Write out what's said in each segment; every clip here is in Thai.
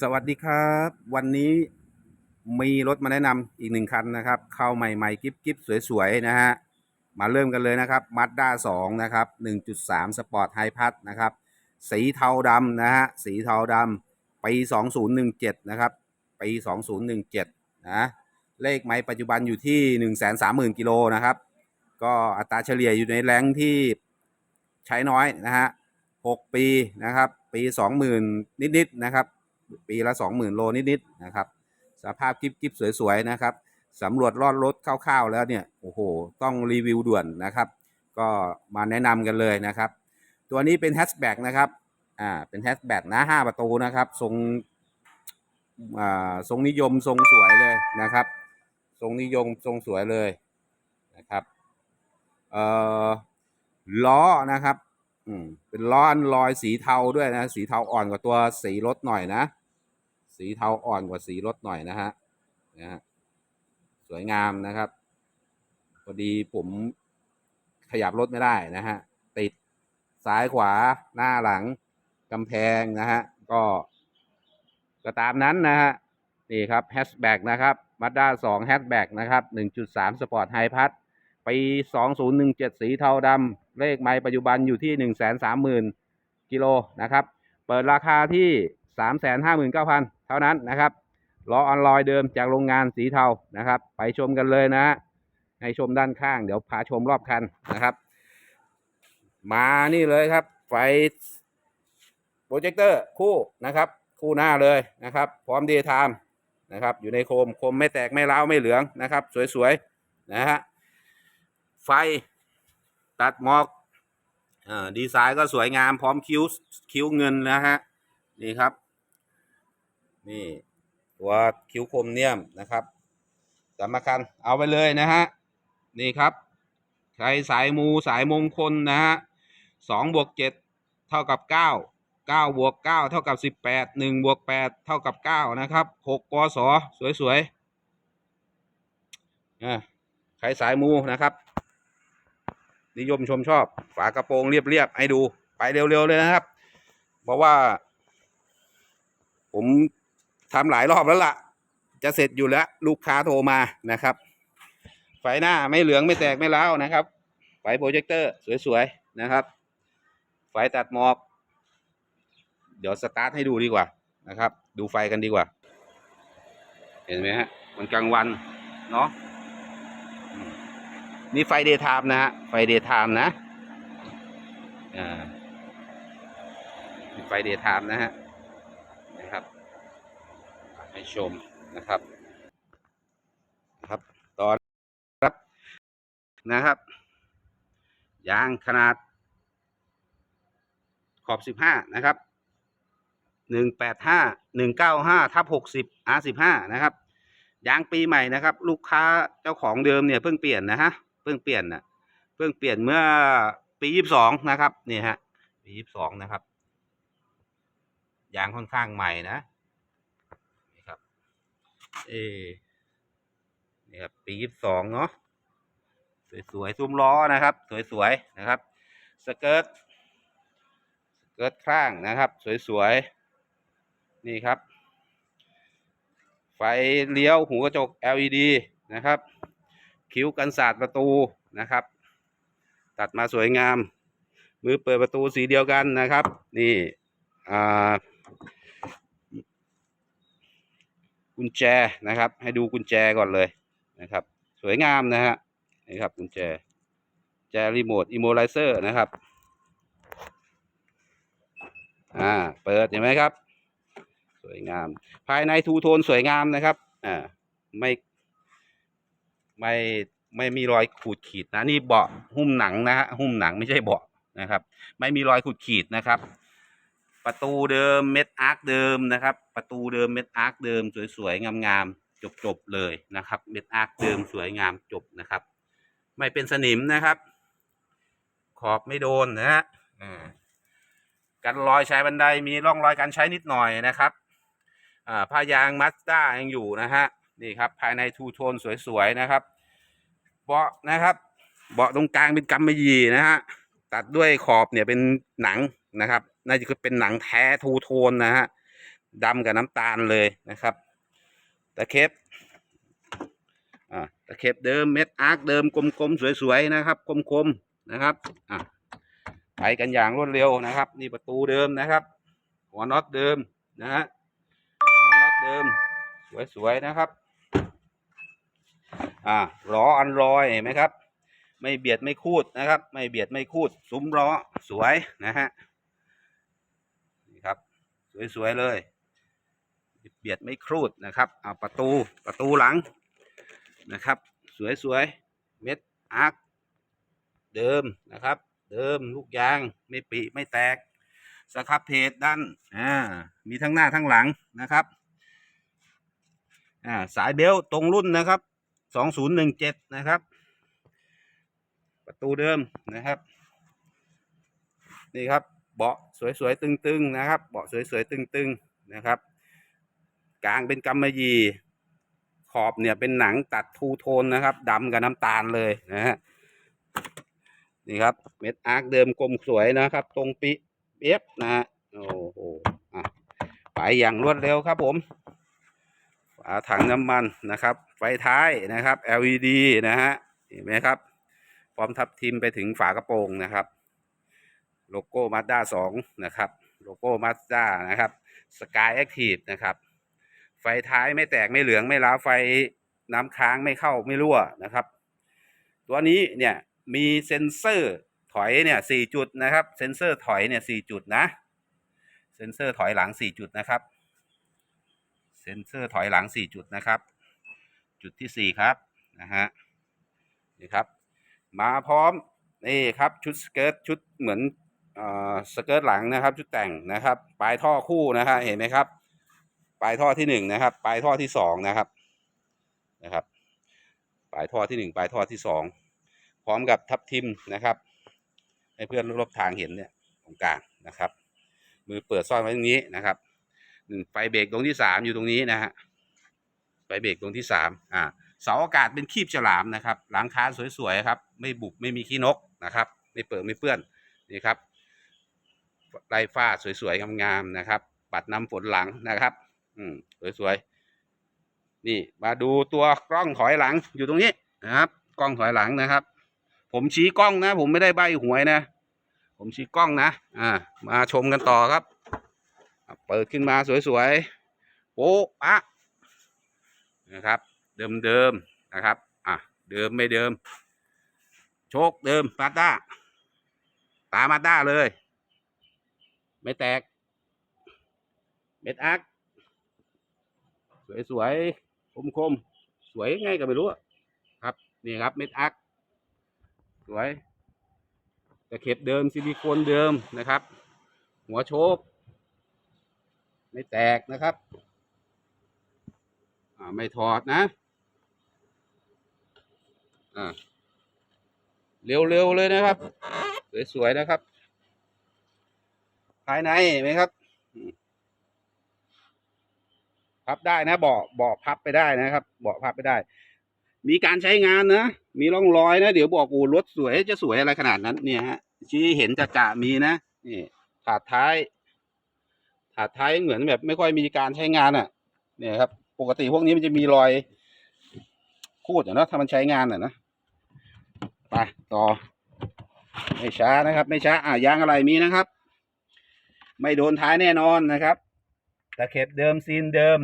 สวัสดีครับ วันนี้มีรถมาแนะนำอีกหนึ่งคันนะครับ เข้าใหม่ๆ กิ๊บกิ๊บสวยๆ นะฮะ มาเริ่มกันเลยนะครับ Mazda 2นะครับ 1.3 Sport High p a s นะครับ สีเทาดำนะฮะ สีเทาดำปี 2017 นะครับ ปี 2017 นะ เลขไม้ปัจจุบันอยู่ที่ 130,000 กิโลนะครับ ก็อัตราเฉลี่ยอยู่ในแรงที่ใช้น้อยนะฮะ 6 ปีนะครับ ปี 20,000 นิดๆ นะครับ ปีละ 20,000 โลนิดๆนะครับ สภาพกิ๊บกิ๊บสวยๆนะครับสำรวจรอดรถคร่าวๆแล้วเนี่ยโอ้โห ต้องรีวิวด่วนนะครับ ก็มาแนะนำกันเลยนะครับ ตัวนี้เป็นแฮชแบ็กนะครับอ่าเป็นแฮชแบ็กนะ 5 ประตูนะครับ ทรงอ่าทรงนิยมทรงสวยเลยนะครับ ทรงนิยมทรงสวยเลยนะครับเอ่อล้อนะครับอืมเป็นล้ออันลอยสีเทาด้วยนะ สีเทาอ่อนกว่าตัวสีรถหน่อยนะ สีเทาอ่อนกว่าสีรถหน่อยนะฮะนะฮะสวยงามนะครับพอดีผมขยับรถไม่ได้นะฮะติดซ้ายขวาหน้าหลังกำแพงนะฮะก็ก็ตามนั้นนะฮะนี่ครับแฮชแบ็กนะครับมาด้า2แฮชแบ็กนะครับ1.3 Sport High p a s ปี2017สีเทาดำเลขไม้ปัจจุบันอยู่ที่130,000กิโลนะครับ เปิดราคาที่ 359,000 เท่านั้นนะครับล้อออนลอยเดิมจากโรงงานสีเทานะครับ ไปชมกันเลยนะฮะให้ชมด้านข้าง เดี๋ยวพาชมรอบคันนะครับ มานี่เลยครับ ไฟโปรเจคเตอร์คู่นะครับ คู่หน้าเลยนะครับ พร้อมดีไทม์นะครับ อยู่ในโคมโคมไม่แตกไม่ร้าวไม่เหลืองนะครับ สวยๆนะฮะไฟตัดหมอกอดีไซน์ก็สวยงามพร้อมคิ้วคิ้วเงินนะฮะนี่ครับ นี่ตัวคิ้วคมเนียมนะครับสำคัญเอาไปเลยนะฮะนี่ครับ ใครสายมูสายมงคลนะฮะสองบวกเจ็ดเท่ากับเก้าเก้าบวกเก้าเท่ากับสิบแปดหนึ่งบวกแปดเท่ากับเก้านะครับหกกศสวยๆอ่าใครสายมูนะครับ นิยมชมชอบ ฝากระโปรงเรียบๆให้ดูไปเร็วๆเลยนะครับ เพราะว่า ผม ทำหลายรอบแล้วล่ะ จะเสร็จอยู่แล้ว ลูกค้าโทรมานะครับ ไฟหน้าไม่เหลืองไม่แตกไม่ร้านะครับ ไฟโปรเจคเตอร์สวยๆนะครับ ไฟตัดหมอก เดี๋ยวสตาร์ทให้ดูดีกว่านะครับ ดูไฟกันดีกว่า เห็นไหมฮะมันกลางวันเนาะมนี่ไฟเดย์ไทม์นะฮะไฟเดย์ไทม์นะอ่าไฟเดย์ไทม์นะฮะ ให้ชมนะครับครับตอนครับนะครับ ยางขนาด ขอบสิบห้านะครับหนึ่งแปดห้าหนึ่งเก้าห้าทับหกสิบอาสิบห้านะครับ ยางปีใหม่นะครับ ลูกค้าเจ้าของเดิมเนี่ยเพิ่งเปลี่ยนนะฮะเพิ่งเปลี่ยนนะเพิ่งเปลี่ยนเมื่อปียี่สิบสองนะครับนี่ฮะปียี่สิบสองนะครับยางค่อนข้างใหม่นะ เอนี่ครับปียี่สิบสองเนาะสวยๆซุ้มล้อนะครับ สวยๆนะครับ สเกิร์ตสเกิร์ตข้างนะครับ สวยๆนี่ครับ ไฟเลี้ยวหูกระจก LED นะครับ คิ้วกันศาสตร์ประตูนะครับ ตัดมาสวยงาม มือเปิดประตูสีเดียวกันนะครับ นี่อ่า กุญแจนะครับ ให้ดูกุญแจก่อนเลยนะครับ สวยงามนะฮะนี่ครับกุญแจแจรีโมทอิโมไลเซอร์นะครับอ่าเปิดเห็นไหมครับ สวยงาม ภายในทูโทนสวยงามนะครับอ่าไม่ไม่ไม่มีรอยขูดขีดนะนี่เบาะหุ้มหนังนะฮะหุ้มหนังไม่ใช่เบาะนะครับ ไม่มีรอยขูดขีดนะครับ ประตูเดิมเม็ดอาร์คเดิมนะครับ ประตูเดิมเม็ดอาร์คเดิม สวยๆงามๆจบๆเลยนะครับเม็ดอาร์คเดิมสวยงามจบนะครับ ไม่เป็นสนิมนะครับ ขอบไม่โดนนะฮะอ่ากันรอยใช้บันไดมีร่องรอยการใช้นิดหน่อยนะครับผ้ายางมัสด้ายังอยู่นะฮะนี่ครับภายในทูโทนสวยๆนะครับ เบาะนะครับ เบาะตรงกลางเป็นกำมะหยี่นะฮะตัดด้วยขอบเนี่ยเป็นหนังนะครับ น่าจะคือเป็นหนังแท้ทูโทนนะฮะดำกับน้ำตาลเลยนะครับตะเข็บอ่าตะเข็บเดิมเม็ดอาร์คเดิมกลมๆสวยๆนะครับคมๆนะครับอะไปกันอย่างรวดเร็วนะครับ นี่ประตูเดิมนะครับ หัวน็อตเดิมนะฮะหัวน็อตเดิม สวยๆนะครับอ่าล้ออันลอยเห็นไหมครับ ไม่เบียดไม่คูดนะครับ ไม่เบียดไม่คูด ซุ้มล้อสวยนะฮะ สวยๆเลย เบียดไม่ครูดนะครับเอาประตูประตูหลังนะครับ สวยๆเม็ดอาร์คเดิมนะครับ เดิมลูกยางไม่ปีไม่แตกสครับเพจด้านอ่ามีทั้งหน้าทั้งหลังนะครับอ่าสายเบลต์ตรงรุ่นนะครับสองศูนย์หนึ่งเจ็ดนะครับ ประตูเดิมนะครับ นี่ครับเบาะ สวยๆตึงๆนะครับ เบาะสวยๆตึงๆนะครับ กลางเป็นกำมะหยี่ขอบเนี่ยเป็นหนังตัดทูโทนนะครับดำกับน้ำตาลเลยนะฮะนี่ครับเม็ดอาร์คเดิมกลมสวยนะครับ ตรงปิเปียบนะฮะโอ้โหอะไปอย่างรวดเร็วครับผมฝาถังน้ำมันนะครับ ไฟท้ายนะครับ LED นะฮะเห็นไหมครับพร้อมทับทิมไปถึงฝากระโปรงนะครับ โลโก้มาด้าสองนะครับโลโก้มาด้านะครับสกายแอคทีฟนะครับ ไฟท้ายไม่แตกไม่เหลืองไม่ล้าไฟน้ำค้างไม่เข้าไม่รั่วนะครับ ตัวนี้เนี่ยมีเซ็นเซอร์ถอยเนี่ยสี่จุดนะครับ เซ็นเซอร์ถอยเนี่ยสี่จุดนะ เซ็นเซอร์ถอยหลังสี่จุดนะครับ เซ็นเซอร์ถอยหลังสี่จุดนะครับ จุดที่สี่ครับนะฮะนี่ครับ มาพร้อมนี่ครับชุดสเกิร์ตชุดเหมือน สเกิร์ตหลังนะครับ ชุดแต่งนะครับ ปลายท่อคู่นะฮะเห็นไหมครับ ปลายท่อที่หนึ่งนะครับ ปลายท่อที่สองนะครับนะครับ ปลายท่อที่หนึ่งปลายท่อที่สองพร้อมกับทับทิมนะครับ ให้เพื่อนรบทางเห็นเนี่ยตรงกลางนะครับ มือเปิดซ่อนไว้ตรงนี้นะครับไฟเบรกตรงที่สามอยู่ตรงนี้นะฮะไฟเบรกตรงที่สามอ่าเสาอากาศเป็นคีบฉลามนะครับ หลังคาสวยๆครับ ไม่บุบไม่มีขี้นกนะครับ ไม่เปิดไม่เปื้อนนี่ครับ ลายฝ้าสวยๆงามๆนะครับ ปัดน้ำฝนหลังนะครับ อืมสวยๆนี่มาดูตัวกล้องถอยหลังอยู่ตรงนี้นะครับ กล้องถอยหลังนะครับ ผมชี้กล้องนะ ผมไม่ได้ใบหวยนะ ผมชี้กล้องนะ อ่า มาชมกันต่อครับ เปิดขึ้นมาสวยๆโป๊ะอะนะครับ เดิมๆนะครับ อะเดิมไม่เดิม โชคเดิมมาด้าตามาด้าเลย ไม่แตก เม็ดอาร์คสวยสวยคมคมๆสวยไงก็ไม่รู้ครับ นี่ครับ เม็ดอาร์คสวยตะเข็บเดิมซิลิโคนเดิมนะครับ หัวโชคไม่แตกนะครับอ่าไม่ถอดนะอ่าเร็วๆเลยนะครับ สวยๆนะครับ ภายในไหมครับ พับได้นะเบาะเบาะพับไปได้นะครับเบาะพับไปได้ มีการใช้งานนะมีร่องรอยนะเดี๋ยวบอกโอ้รถสวยจะสวยอะไรขนาดนั้น เนี่ยฮะชี้เห็นจะจะมีนะนี่ถาดท้ายถาดท้ายเหมือนแบบ ไม่ค่อยมีการใช้งานอะ เนี่ยครับ ปกติพวกนี้มันจะมีรอยคูดอะเนาะถ้ามันใช้งานอะนะไปต่อ ไม่ช้านะครับ ไม่ช้าอะยางอะไรมีนะครับ ไม่โดนท้ายแน่นอนนะครับตะเข็บเดิมซีนเดิม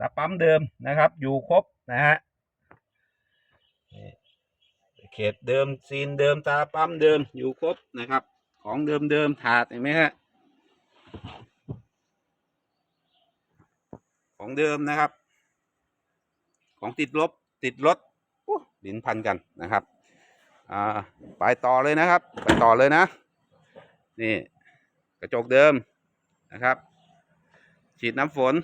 ตะปั๊มเดิมนะครับ อยู่ครบนะฮะตะเข็บเดิมซีนเดิมตาปั๊มเดิมอยู่ครบนะครับ ของเดิมเดิมถาดเห็นไหมฮะของเดิมนะครับ ของติดลบติดรถโอ้ดินพันกันนะครับอ่าไปต่อเลยนะครับ ไปต่อเลยนะ นี่ กระจกเดิม นะครับ ฉีดน้ำฝน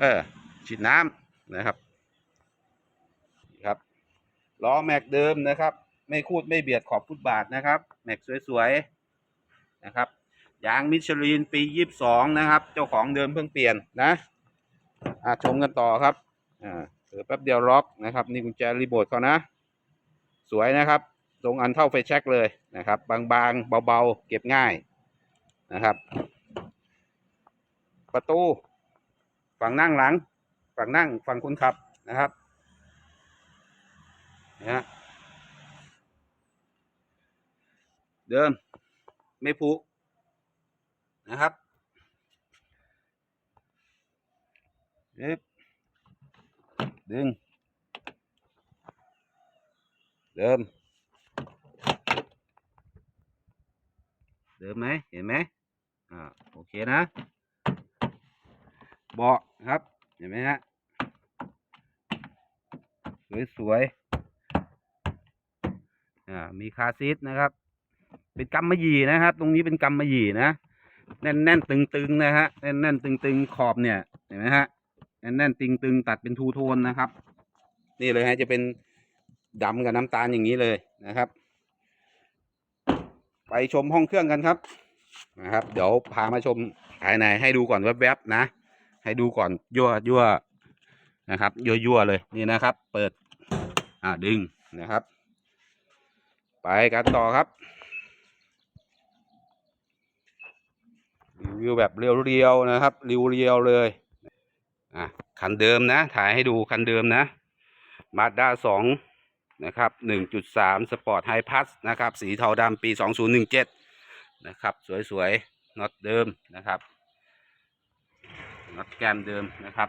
เออ ฉีดน้ำนะครับครับล้อแม็กเดิมนะครับ ไม่คูดไม่เบียดขอบฟุตบาทนะครับ แม็กสวยๆนะครับยางมิชลินปียี่สิบสองนะครับ เจ้าของเดิมเพิ่งเปลี่ยนนะอ่าชมกันต่อครับอ่าเดี๋ยวแป๊บเดียวล็อกนะครับ นี่กุญแจรีโมทเขานะ สวยนะครับทรงอันเท่าไฟแช็กเลยนะครับ บางๆ เบาๆ เก็บง่ายนะครับ ประตู ฝั่งนั่งหลัง ฝั่งนั่งฝั่งคนขับนะครับนะฮะเดิมไม่ผูนะครับดึบดึง เดิม เดิมไหมเห็นไหมอ่าโอเคนะ เบาะครับ เห็นไหมฮะ สวยๆอ่ามีคาร์ซีทนะครับ เป็นกำมะหยี่นะครับ ตรงนี้เป็นกำมะหยี่นะ แน่นๆตึงๆนะฮะ แน่นๆตึงๆขอบเนี่ย เห็นไหมฮะ แน่นๆตึงๆตัดเป็นทูโทนนะครับ นี่เลยฮะจะเป็นดำกับน้ำตาลอย่างนี้เลยนะครับ ไปชมห้องเครื่องกันครับนะครับ เดี๋ยวพามาชมภายในให้ดูก่อนแวบๆนะ ให้ดูก่อนยั่วยั่วนะครับ ยั่วยั่วเลยนี่นะครับ เปิด อ่าดึงนะครับ ไปกันต่อครับรีวิวแบบเรียวๆนะครับเรียวๆเลยอะคันเดิมนะ ถ่ายให้ดูคันเดิมนะมาด้าสองนะครับหนึ่งจุดสามสปอร์ตไฮพัสนะครับ สีเทาดำปีสองศูนย์หนึ่งเจ็ดนะครับ สวยๆน็อตเดิมนะครับ น็อตแกมเดิมนะครับ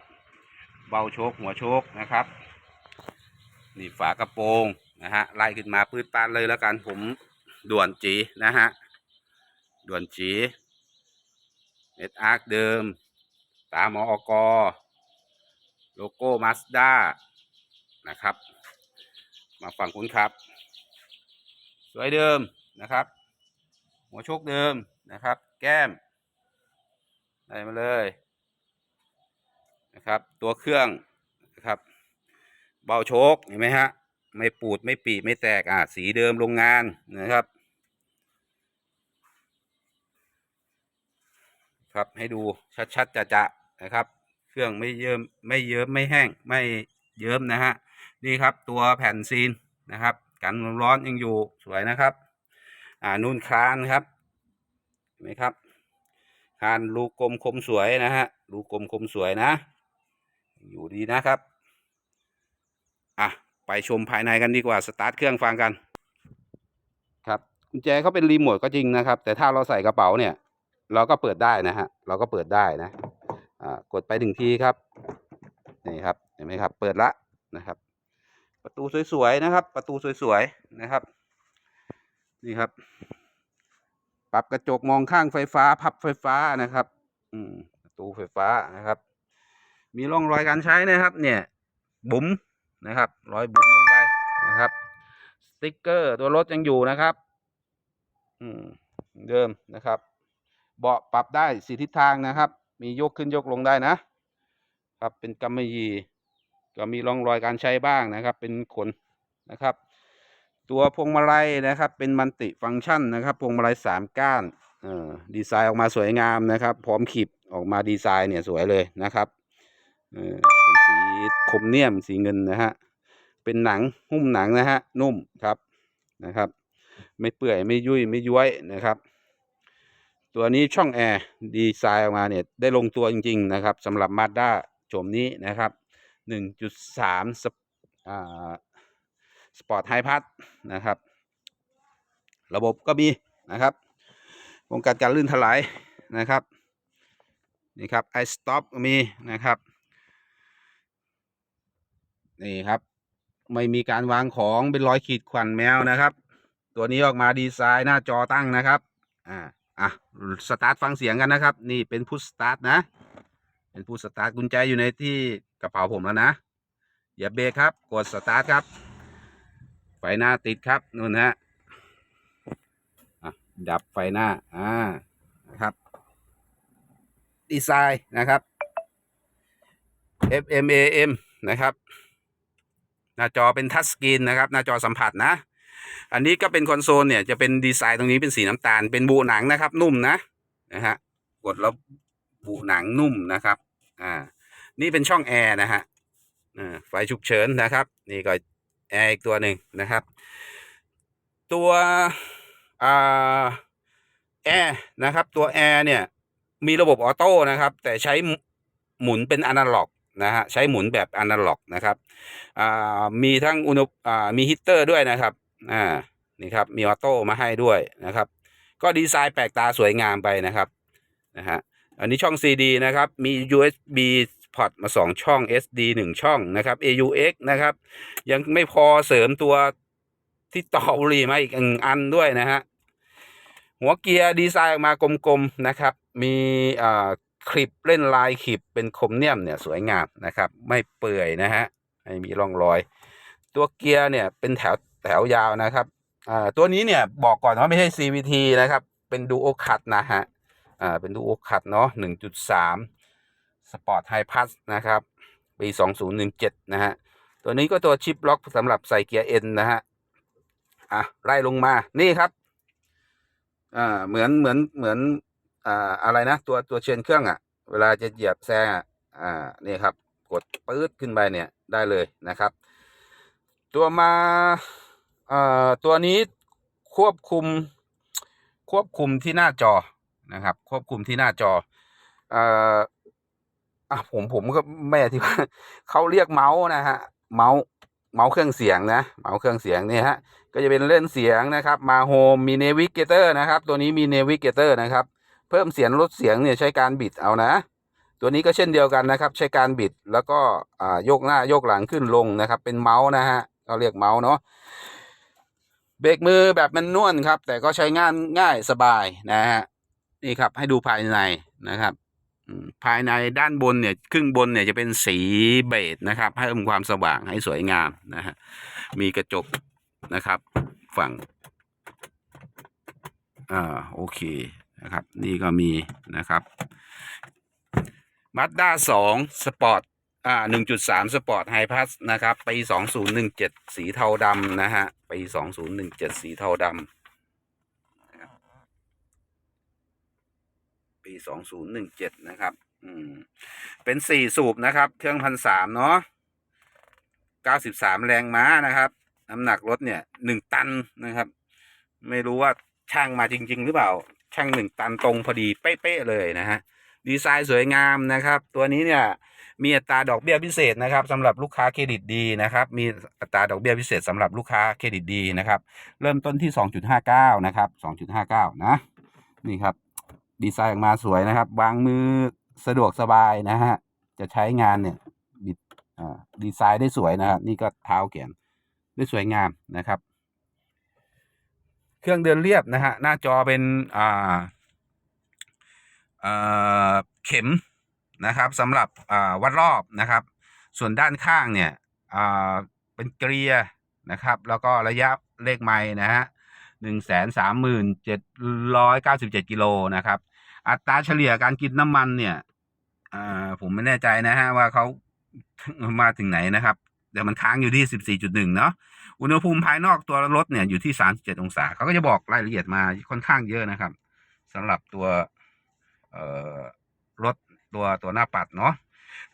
เบาโชคหัวโชคนะครับ นี่ฝากระโปรงนะฮะไล่ขึ้นมาพื้นปานเลยแล้วกันผมด่วนจีนะฮะด่วนจีเน็ตอาร์คเดิม ตามออกโลโก้มาสด้านะครับ มาฝั่งคุณครับ สวยเดิมนะครับ หัวโชคเดิมนะครับ แก้มได้มาเลย นะครับ ตัวเครื่องนะครับ เบาโชคเห็นไหมฮะ ไม่ปูดไม่ปีไม่แตกอะสีเดิมโรงงานนะครับครับให้ดูชัดๆจะๆนะครับ เครื่องไม่เยิ้มไม่เยิ้มไม่แห้งไม่เยิ้มนะฮะนี่ครับตัวแผ่นซีนนะครับ กันร้อนยังอยู่สวยนะครับ อ่านุ่นคานครับเห็นไหมครับคานรูกลมคมสวยนะฮะรูกลมคมสวยนะ อยู่ดีนะครับ อะ ไปชมภายในกันดีกว่า สตาร์ทเครื่องฟังกัน ครับกุญแจเขาเป็นรีโมทก็จริงนะครับ แต่ถ้าเราใส่กระเป๋าเนี่ย เราก็เปิดได้นะฮะ เราก็เปิดได้นะ อ่า กดไปหนึ่งทีครับ นี่ครับ เห็นไหมครับ เปิดละนะครับ ประตูสวยๆนะครับ ประตูสวยๆนะครับ นี่ครับ ปรับกระจกมองข้างไฟฟ้า พับไฟฟ้านะครับ อืมประตูไฟฟ้านะครับ มีร่องรอยการใช้นะครับ เนี่ยบุ๋มนะครับ รอยบุ๋มลงไปนะครับ สติ๊กเกอร์ตัวรถยังอยู่นะครับ อืมเดิมนะครับ เบาะปรับได้สีทิศทางนะครับ มียกขึ้นยกลงได้นะ ครับเป็นกำมะหยี่ก็มีร่องรอยการใช้บ้างนะครับ เป็นขนนะครับ ตัวพวงมาลัยนะครับ เป็นมันติฟังก์ชันนะครับพวงมาลัยสามก้านเออดีไซน์ออกมาสวยงามนะครับ พร้อมขีบออกมาดีไซน์เนี่ยสวยเลยนะครับ เป็นสีคมเนียมสีเงินนะฮะ เป็นหนังหุ้มหนังนะฮะ นุ่มครับนะครับ ไม่เปื่อยไม่ยุ่ยไม่ย้วยนะครับ ตัวนี้ช่องแอร์ดีไซน์ออกมาเนี่ยได้ลงตัวจริง ๆ นะครับสำหรับมาด้าโฉมนี้นะครับ 1.3สปอ่าสปอร์ตไฮพัทนะครับ ระบบก็มีนะครับป้องกันการลื่นถลายนะครับ นี่ครับไอสต็อปก็มีนะครับ นี่ครับ ไม่มีการวางของเป็นรอยขีดข่วนแมวนะครับ ตัวนี้ออกมาดีไซน์หน้าจอตั้งนะครับ อ่าอะสตาร์ทฟังเสียงกันนะครับ นี่เป็นพุชสตาร์ทนะ เป็นพุชสตาร์ทกุญแจอยู่ในที่กระเป๋าผมแล้วนะอย่าเบรกครับ กดสตาร์ทครับ ไฟหน้าติดครับนู่นฮะอะดับไฟหน้า อ่า นะครับ ดีไซน์นะครับ FMAM นะครับ หน้าจอเป็นทัชสกรีนนะครับ หน้าจอสัมผัสนะ อันนี้ก็เป็นคอนโซลเนี่ยจะเป็นดีไซน์ตรงนี้เป็นสีน้ำตาล เป็นบูหนังนะครับ นุ่มนะนะฮะกดแล้วบูหนังนุ่มนะครับอ่านี่เป็นช่องแอร์นะฮะอ่าไฟฉุกเฉินนะครับ นี่ก็แอร์อีกตัวหนึ่งนะครับ ตัวอ่าแอร์นะครับ ตัวแอร์เนี่ยมีระบบออโต้นะครับ แต่ใช้หมุนเป็นอนาล็อก นะฮะใช้หมุนแบบอนาล็อกนะครับอ่ามีทั้งอุณหอ่ามีฮีตเตอร์ด้วยนะครับอ่านี่ครับมีออโต้มาให้ด้วยนะครับ ก็ดีไซน์แปลกตาสวยงามไปนะครับนะฮะอันนี้ช่อง CD นะครับ มี USB พอร์ตมา 2 ช่อง SD 1 ช่องนะครับ AUX นะครับ ยังไม่พอเสริมตัวที่ต่อบุหรี่มาอีกหนึ่งอันด้วยนะฮะหัวเกียร์ดีไซน์ออกมากลมๆนะครับ มีอ่า คลิปเล่นลายคลิปเป็นคมเนียมเนี่ยสวยงามนะครับ ไม่เปื่อยนะฮะไม่มีร่องรอย ตัวเกียร์เนี่ยเป็นแถวแถวยาวนะครับอ่าตัวนี้เนี่ยบอกก่อนว่าไม่ใช่ CVT นะครับ เป็นดูโอคัตนะฮะอ่าเป็นดูโอคัตเนาะ1.3 สปอร์ตไฮพัสนะครับปี 2017 นะฮะ ตัวนี้ก็ตัวชิปล็อกสำหรับใส่เกียร์เอ็นนะฮะ อะ ไล่ลงมา นี่ครับ อ่า เหมือน เหมือน เหมือน อ่าอะไรนะตัวตัวเชนเครื่องอะ่ะ เวลาจะเหยียบแซงอะอ่านี่ครับ กดปื๊ดขึ้นไปเนี่ยได้เลยนะครับ ตัวมาอ่อตัวนี้ควบคุมควบคุมที่หน้าจอนะครับ ควบคุมที่หน้าจออ่ออะผมผมก็ไม่อธิบายเขาเรียกเมาส์นะฮะเมาส์เมาส์เครื่องเสียงนะเมาส์เครื่องเสียงเนี่ยฮะก็จะเป็นเล่นเสียงนะครับ มาโฮมมีเนวิเกเตอร์นะครับ ตัวนี้มีเนวิเกเตอร์นะครับ พิ่มเสียงลดเสียงเนี่ยใช้การบิดเอานะ ตัวนี้ก็เช่นเดียวกันนะครับ ใช้การบิดแล้วก็โยกหน้าโยกหลังขึ้นลงนะครับ เป็นเมาส์นะฮะเขาเรียกเมาส์เนาะเบรกมือแบบมันนวลครับ แต่ก็ใช้งานง่ายสบายนะฮะนี่ครับให้ดูภายในนะครับภายในด้านบนเนี่ยครึ่งบนเนี่ยจะเป็นสีเบจนะครับ ให้เพิ่มความสว่างให้สวยงามนะฮะมีกระจกนะครับ ฝั่ง อ่าโอเค นะครับ นี่ก็มีนะครับมาด้าสองสปอร์ตอ่าหนึ่งจุดสามสปอร์ตไฮพัสนะครับปีสองศูนย์หนึ่งเจ็ดสีเทาดำนะฮะปีสองศูนย์หนึ่งเจ็ดสีเทาดำปีสองศูนย์หนึ่งเจ็ดนะครับ อืม เป็นสี่สูบนะครับ เครื่องพันสามเนาะเก้าสิบสามแรงม้านะครับ น้ำหนักรถเนี่ยหนึ่งตันนะครับ ไม่รู้ว่าช่างมาจริง ๆ หรือเปล่า ช่งหนึ่งตันตรงพอดีเป๊ะๆเลยนะฮะดีไซน์สวยงามนะครับ ตัวนี้เนี่ยมีอัตราดอกเบี้ยพิเศษนะครับสำหรับลูกค้าเครดิตดีนะครับมีอัตราดอกเบี้ยพิเศษสำหรับลูกค้าเครดิตดีนะครับ เริ่มต้นที่ 2.59 นะครับ 2.59 นะ นี่ครับ ดีไซน์ออกมาสวยนะครับ วางมือสะดวกสบายนะฮะจะใช้งานเนี่ยบิดดีไซน์ได้สวยนะครับ นี่ก็เท้าเขียนได้สวยงามนะครับ เครื่องเดินเรียบนะฮะหน้าจอเป็นอ่าเข็มนะครับสำหรับวัดรอบนะครับ ส่วนด้านข้างเนี่ยเป็นเกลียนะครับ แล้วก็ระยะเลขไม้นะฮะหนึ่งแสนสามหมื่นเจ็ดร้อยเก้าสิบเจ็ดกิโลนะครับ อัตราเฉลี่ยการกินน้ำมันเนี่ยผมไม่แน่ใจนะฮะว่าเขามาถึงไหนนะครับแต่มันค้างอยู่ที่สิบสี่จุดหนึ่งเนาะ อุณหภูมิภายนอกตัวรถเนี่ยอยู่ที่ 37 องศาเขาก็จะบอกรายละเอียดมาค่อนข้างเยอะนะครับสำหรับตัวเอ่อรถตัวตัวหน้าปัดเนาะ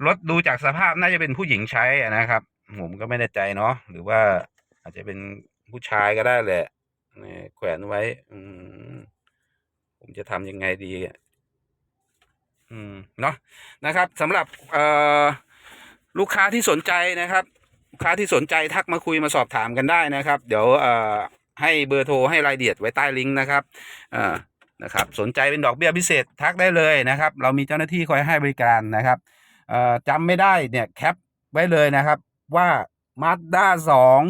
รถดูจากสภาพน่าจะเป็นผู้หญิงใช้นะครับ ผมก็ไม่แน่ใจเนาะหรือว่าอาจจะเป็นผู้ชายก็ได้แหละแขวนไว้อืผมจะทำยังไงดีอืมเนาะนะครับสำหรับเอ่อลูกค้าที่สนใจนะครับ ลูกค้าที่สนใจทักมาคุยมาสอบถามกันได้นะครับ เดี๋ยวเอ่อให้เบอร์โทรให้รายละเอียดไว้ใต้ลิงก์นะครับอ่อนะครับสนใจเป็นดอกเบี้ยพิเศษทักได้เลยนะครับ เรามีเจ้าหน้าที่คอยให้บริการนะครับเอ่อจำไม่ได้เนี่ยแคปไว้เลยนะครับว่า Mazda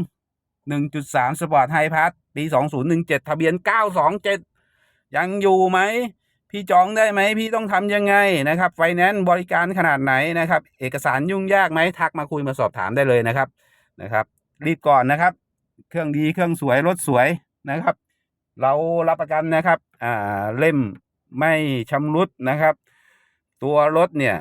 2 1.3 Sport High Pass ปี 2017 ทะเบียน 927 ยังอยู่ไหม พี่จองได้ไหมพี่ต้องทำยังไงนะครับไฟแนนซ์บริการขนาดไหนนะครับ เอกสารยุ่งยากไหมทักมาคุยมาสอบถามได้เลยนะครับนะครับ รีบก่อนนะครับ เครื่องดีเครื่องสวยรถสวยนะครับ เรารับประกันนะครับอ่าเล่มไม่ชำรุดนะครับ ตัวรถเนี่ย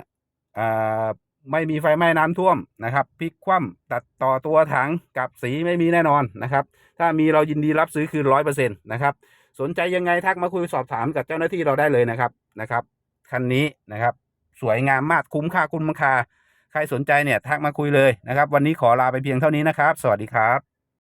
อ่าไม่มีไฟไหม้น้ำท่วมนะครับพลิกคว่ำตัดต่อตัวถังกับสีไม่มีแน่นอนนะครับ ถ้ามีเรายินดีรับซื้อคืนร้อยเปอร์เซ็นต์นะครับ สนใจยังไงทักมาคุยสอบถามกับเจ้าหน้าที่เราได้เลยนะครับนะครับคันนี้นะครับ สวยงามมากคุ้มค่าคุ้มราคา ใครสนใจเนี่ยทักมาคุยเลยนะครับ วันนี้ขอลาไปเพียงเท่านี้นะครับ สวัสดีครับ